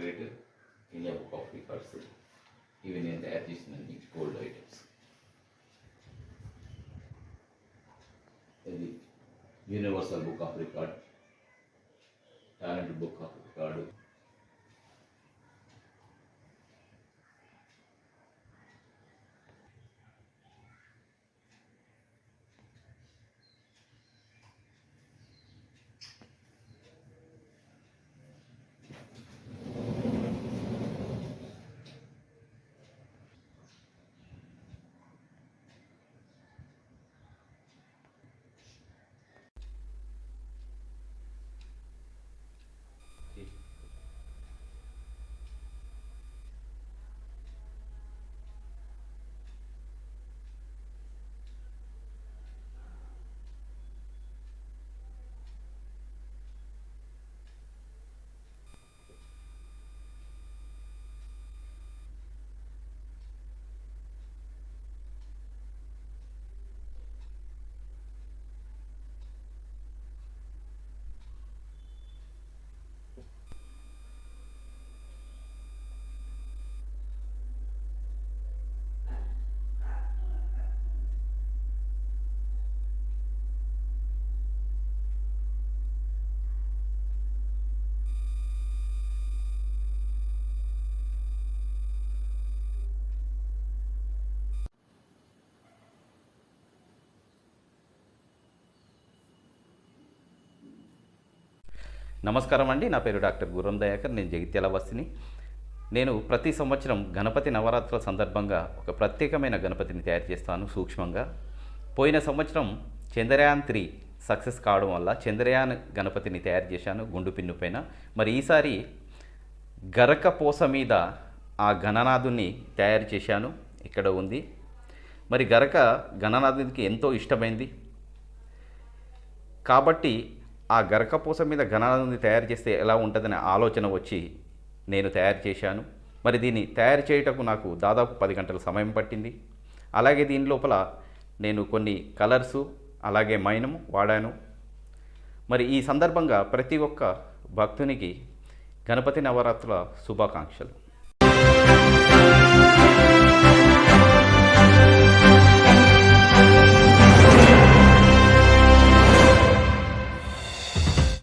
doctorate in a book of records, even in the additional gold items. ఇది universal book of record talent book of record నమస్కారం అండి. నా పేరు doctor గుర్రం దయాకర్. నేను జగిత్యాల వస్తిని నేను ప్రతి సంవత్సరం గణపతి నవరాత్రుల సందర్భంగా ఒక ప్రత్యేకమైన గణపతిని తయారు చేస్తాను సూక్ష్మంగా. పోయిన సంవత్సరం చంద్రయాన్ త్రీ సక్సెస్ కావడం వల్ల చంద్రయాన్ గణపతిని తయారు చేశాను గుండు పిన్ను పైన. మరి ఈసారి గరక పూస మీద ఆ గణనాథుని తయారు చేశాను. ఇక్కడ ఉంది. మరి గరక గణనాథునికి ఎంతో ఇష్టమైంది. కాబట్టి ఆ గరకపూస మీద ఘనాలను తయారు చేస్తే ఎలా ఉంటుందనే ఆలోచన వచ్చి నేను తయారు చేశాను. మరి దీన్ని తయారు చేయుటకు నాకు దాదాపు పది గంటల సమయం పట్టింది. అలాగే దీని లోపల నేను కొన్ని కలర్సు అలాగే మైనము వాడాను. మరి ఈ సందర్భంగా ప్రతి ఒక్క భక్తునికి గణపతి నవరాత్రుల శుభాకాంక్షలు.